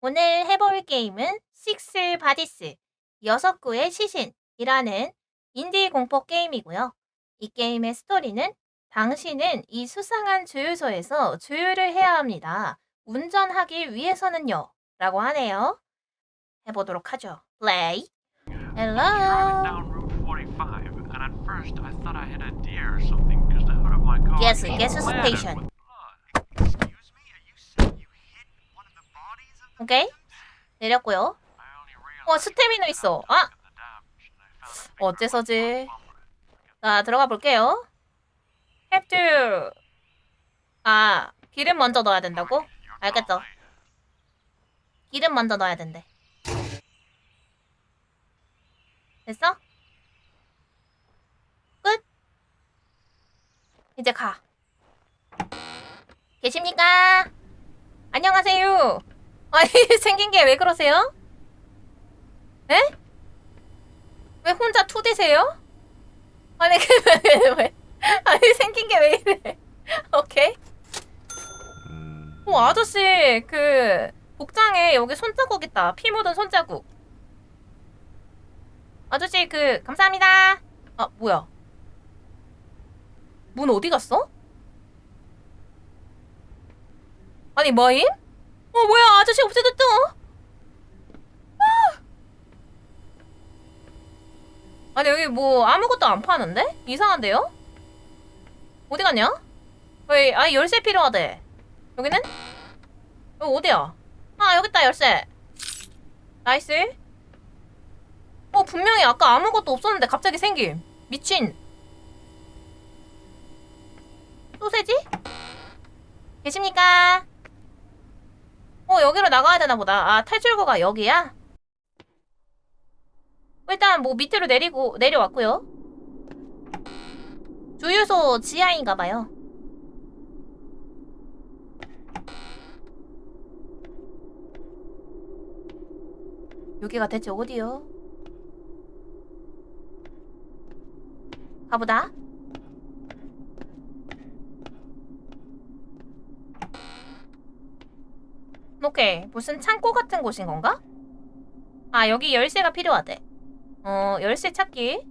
오늘 해볼 게임은 식스 바디스 여섯 구의 시신이라는 인디 공포 게임이고요. 이 게임의 스토리는 당신은 이 수상한 주유소에서 주유를 해야 합니다. 운전하기 위해서는요. 라고 하네요. 해보도록 하죠. 플레이. Hello. down Route 45, 오케이. 내렸고요. 와, 스태미너 있어. 아! 어째서지? 자, 들어가 볼게요. have to. 아, 기름 먼저 넣어야 된다고? 알겠어. 기름 먼저 넣어야 된대. 됐어? 끝? 이제 가. 계십니까? 안녕하세요. 아니, 생긴 게 왜 그러세요? 에? 왜 혼자 투대세요? 아니, 그, 왜, 왜? 아니, 생긴 게 왜 이래? 오케이. 어, 아저씨, 그, 복장에 여기 손자국 있다. 피 묻은 손자국. 아저씨, 그, 감사합니다. 아, 뭐야. 문 어디 갔어? 아니, 뭐임? 어, 뭐야, 아저씨 없어졌죠? 아! 아니, 여기 뭐, 아무것도 안 파는데? 이상한데요? 어디 갔냐? 왜, 아, 열쇠 필요하대. 여기는? 여기 어디야? 아, 여기 있다, 열쇠. 나이스. 어, 분명히 아까 아무것도 없었는데 갑자기 생김. 미친. 소세지? 계십니까? 어, 여기로 나가야 되나 보다. 아, 탈출구가 여기야? 일단 뭐 밑으로 내리고, 내려왔고요. 주유소 지하인가 봐요. 여기가 대체 어디요? 가보다. 오케이. 무슨 창고 같은 곳인 건가? 아, 여기 열쇠가 필요하대. 어, 열쇠 찾기.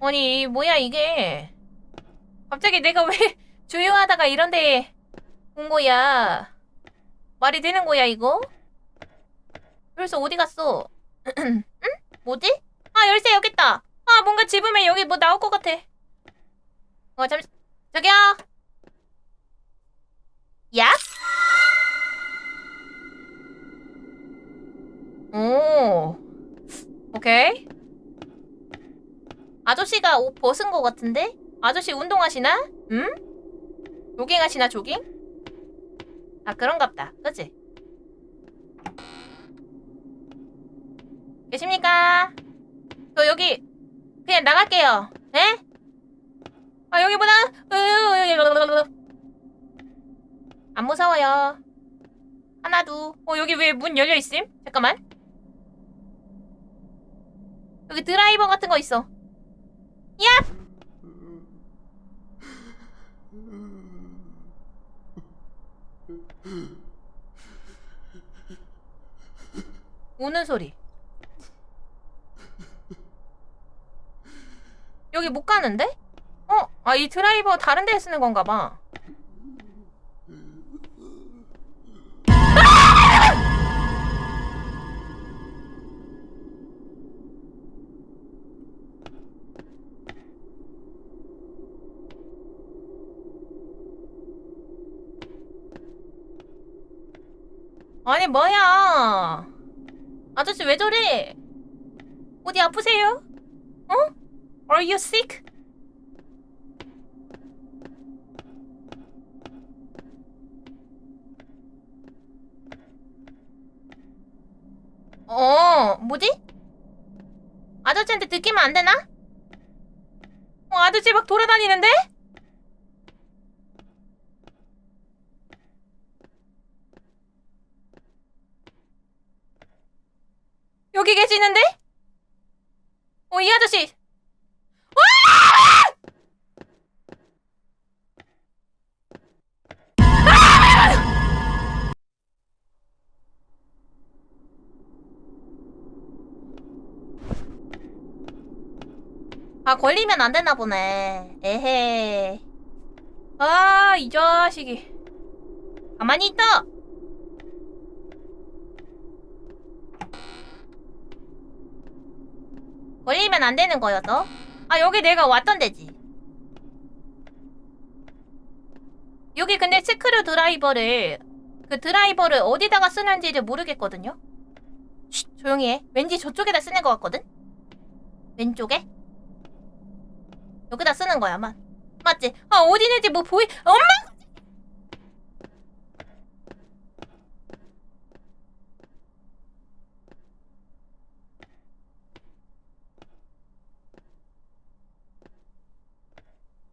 아니, 뭐야, 이게. 갑자기 내가 왜 주유하다가 이런 데에 온 거야. 말이 되는 거야, 이거? 그래서 어디 갔어? 응? 뭐지? 아, 열쇠 여기 있다. 아, 뭔가 집으면 여기 뭐 나올 것 같아. 어, 잠시, 저기요. 야? 오. 오케이. 아저씨가 옷 벗은 것 같은데? 아저씨 운동하시나? 응? 조깅하시나 조깅? 아 그런갑다 그치? 계십니까? 저 여기 그냥 나갈게요 에? 아 여기보다 안 무서워요 하나도 어 여기 왜 문 열려 있음? 잠깐만 여기 드라이버 같은 거 있어 야! 우는 소리. 여기 못 가는데? 어? 아, 이 드라이버 다른 데에 쓰는 건가 봐. 아니, 뭐야. 아저씨 왜 저래? 어디 아프세요? 어? Are you sick? 어, 뭐지? 아저씨한테 듣기면 안 되나? 어, 아저씨 막 돌아다니는데? 여기 계시는데? 어, 이 아저씨. 아 걸리면 안 되나 보네. 에헤. 아 이 자식이. 가만히 있다. 걸리면 안 되는 거였어? 아 여기 내가 왔던 데지. 여기 근데 스크류 드라이버를 그 드라이버를 어디다가 쓰는지를 모르겠거든요. 쉿, 조용히 해. 왠지 저쪽에다 쓰는 것 같거든. 왼쪽에? 여기다 쓰는 거야, 만. 맞지? 아 어디 있는지 뭐 보이? 엄마!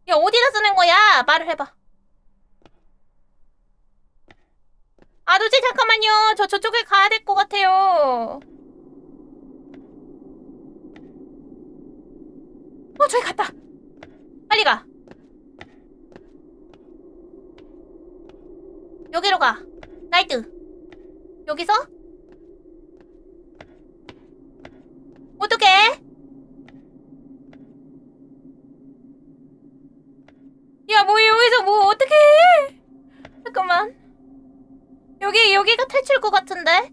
야 어디다 쓰는 거야? 말을 해봐. 아저씨 잠깐만요. 저 저쪽에 가야 될 것 같아요. 어 저기 갔다. 빨리 가. 여기로 가. 라이트. 여기서? 어떡해? 야, 뭐 여기서 뭐 어떡해? 잠깐만. 여기 여기가 탈출 것 같은데?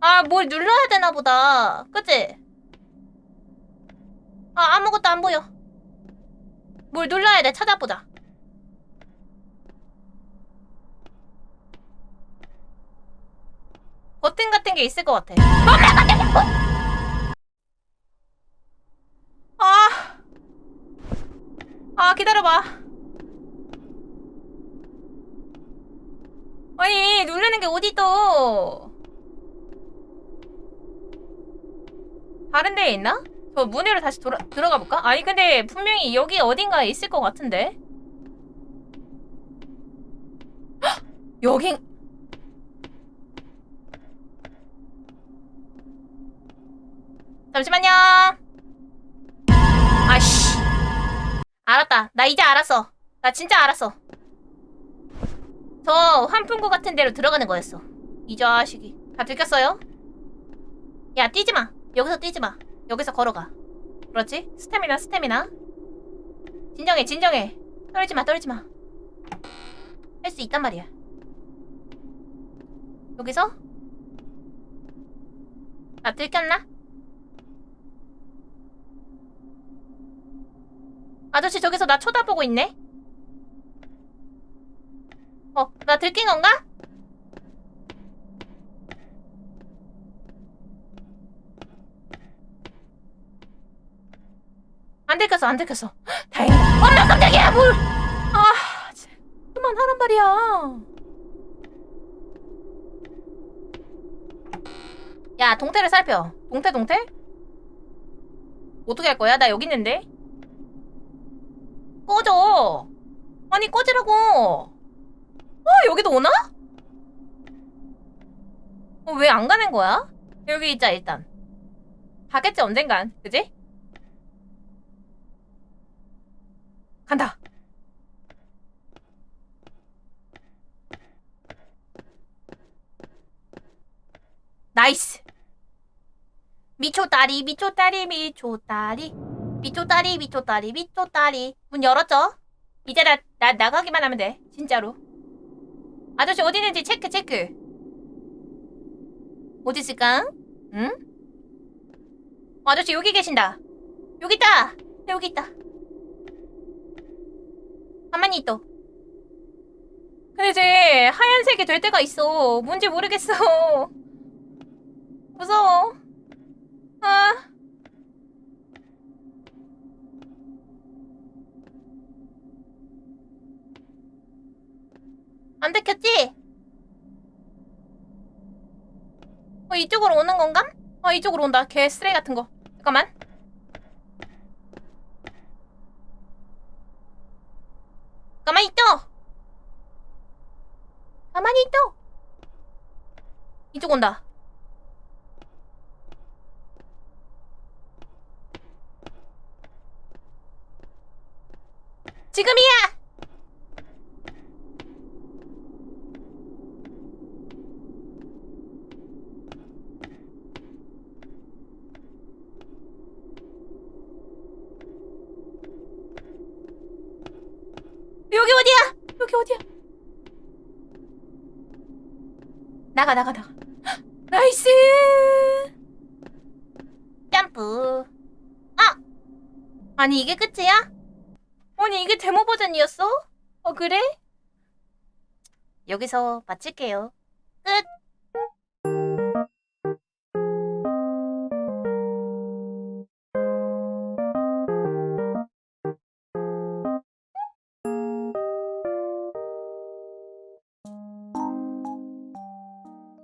아, 뭘 눌러야 되나 보다. 그치? 아, 아무것도 안 보여. 뭘 눌러야 돼? 찾아보자. 버튼 같은 게 있을 것 같아. 깜짝이야! 아, 아 기다려봐. 누르는 게 어디 또? 다른 데에 있나? 저 문으로 다시 돌아, 들어가 볼까? 아니 근데 분명히 여기 어딘가에 있을 것 같은데. 헉! 여긴 잠시만요. 아씨. 알았다. 나 이제 알았어. 나 진짜 알았어. 저 환풍구 같은 데로 들어가는 거였어. 이 자식이. 다 들켰어요? 야, 뛰지 마. 여기서 뛰지 마. 여기서 걸어가. 그렇지? 스태미나, 스태미나. 진정해, 진정해. 떨지 마, 떨지 마. 할 수 있단 말이야. 여기서? 나 들켰나? 아저씨 저기서 나 쳐다보고 있네? 어, 나 들킨 건가? 안 들켰어, 안 들켰어. 헉, 다행이다. 엄마 깜짝이야, 물! 아, 참, 그만 하란 말이야. 야, 동태를 살펴. 동태, 동태? 어떻게 할 거야? 나 여기 있는데? 꺼져. 아니 꺼지라고. 어 여기도 오나? 어, 왜 안 가는 거야? 여기 있자 일단. 가겠지 언젠간. 그지? 간다. 나이스. 미초다리 미초다리 미초다리 미초다리 미초다리 미초다리 문 열었죠? 이제 나, 나 나가기만 하면 돼 진짜로 아저씨 어디 있는지 체크 체크. 어디 있을까? 응? 어, 아저씨 여기 계신다. 여기 있다! 여기 있다. 가만히 있어. 근데 이제 하얀색이 될 때가 있어. 뭔지 모르겠어. 무서워. 아 안 들켰지? 어, 이쪽으로 오는 건가? 어, 이쪽으로 온다. 개 쓰레기 같은 거. 잠깐만. 가만히 있어! 가만히 있어! 이쪽 온다. 지금이야! 여기 어디야? 여기 어디야? 나가 나가 나가. 헉, 나이스. 점프. 아! 아니 이게 끝이야? 아니 이게 데모 버전이었어? 어 그래? 여기서 마칠게요. 끝.